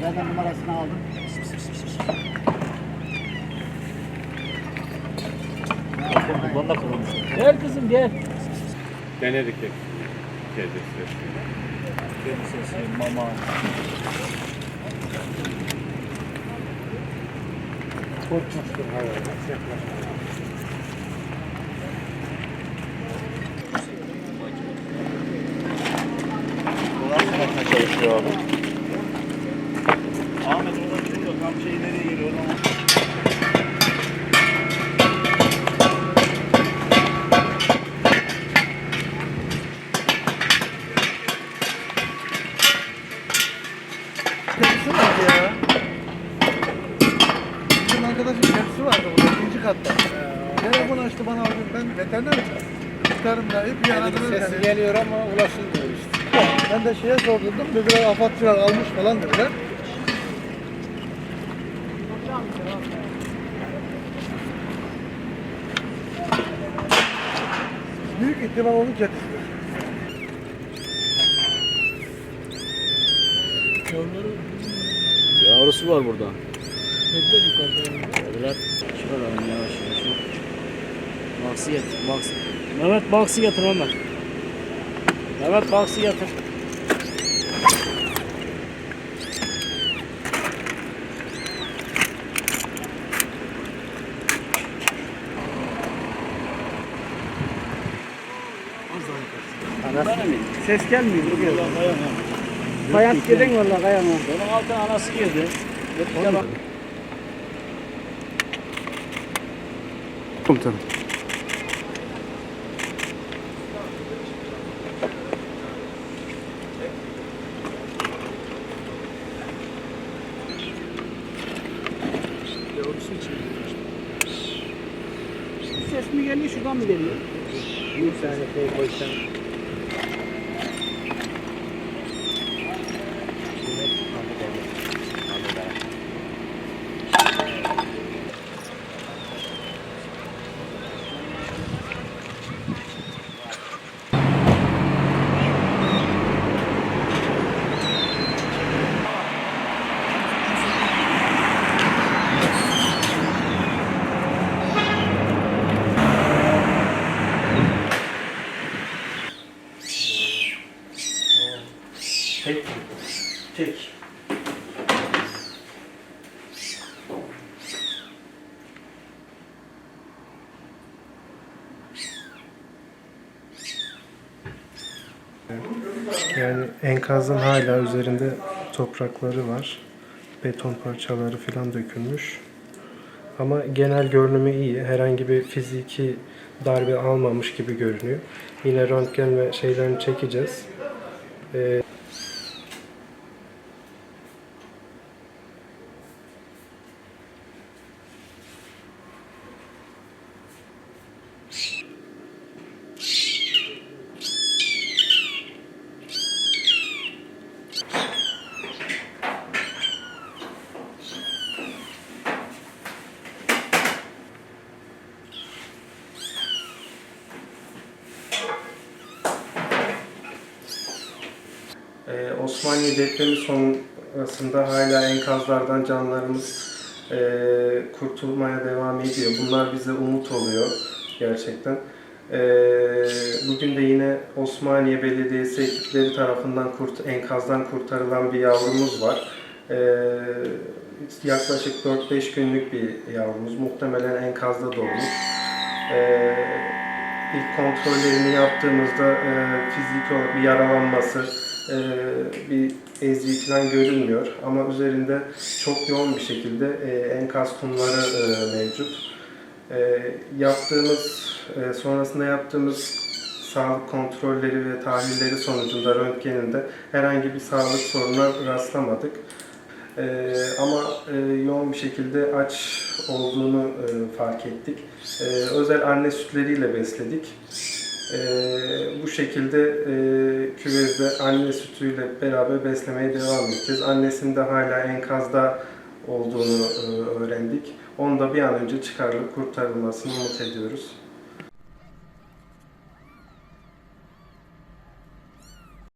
Nereden numarasını aldım? Valla kurulmuş. Gel kızım gel. Denedik hep. Kedi sesi. Kedi sesi, mama. Korkmuştur hayvan. Yaklaşmadan. Çalışıyor abi. Tam şey nereye geliyor o zaman. Kedisi vardı ya. Bizim arkadaşın kedisi vardı burada ikinci katta. Telefon açtı bana abi ben veterinerim. Çıkarım da hep Sesi beni. geliyor ama ulaşılmıyor işte. Ben de şeye sordum dediler afatçılar almış falan dediler. Büyük ihtimal onun kedisidir. Yavrusu var burada. Dediler. Şuradan yavaş yavaş. Baksı getir. Baksı. Mehmet baksı getir Ömer. Mehmet baksı getir. Ses gelmiyor. Duruyor. Hayat giden valla kayan. Onun altına anası girdi. Komutanım. Ses mi geliyor şuradan mı geliyor? Bir tane şey koysan. Tek. Yani enkazın hala üzerinde toprakları var. Beton parçaları falan dökülmüş. Ama genel görünümü iyi. Herhangi bir fiziki darbe almamış gibi görünüyor. Yine röntgen ve şeylerini çekeceğiz. Ee, Ee, Osmaniye depremi sonrasında hala enkazlardan canlarımız e, kurtulmaya devam ediyor. Bunlar bize umut oluyor gerçekten. Ee, bugün de yine Osmaniye Belediyesi ekipleri tarafından kurt, enkazdan kurtarılan bir yavrumuz var. Ee, yaklaşık 4-5 günlük bir yavrumuz. Muhtemelen enkazda doğmuş. Ee, ilk kontrollerini yaptığımızda e, fiziki olarak bir yaralanması, e, bir ezgi falan görünmüyor. Ama üzerinde çok yoğun bir şekilde e, enkaz kumları e, mevcut. E, yaptığımız, e, sonrasında yaptığımız sağlık kontrolleri ve tahlilleri sonucunda röntgeninde herhangi bir sağlık sorununa rastlamadık. Ee, ama e, yoğun bir şekilde aç olduğunu e, fark ettik. Ee, özel anne sütleriyle besledik. Ee, bu şekilde e, küvezde anne sütüyle beraber beslemeye devam edeceğiz. Annesinin de hala enkazda olduğunu e, öğrendik. Onu da bir an önce çıkarılıp kurtarılmasını umut ediyoruz.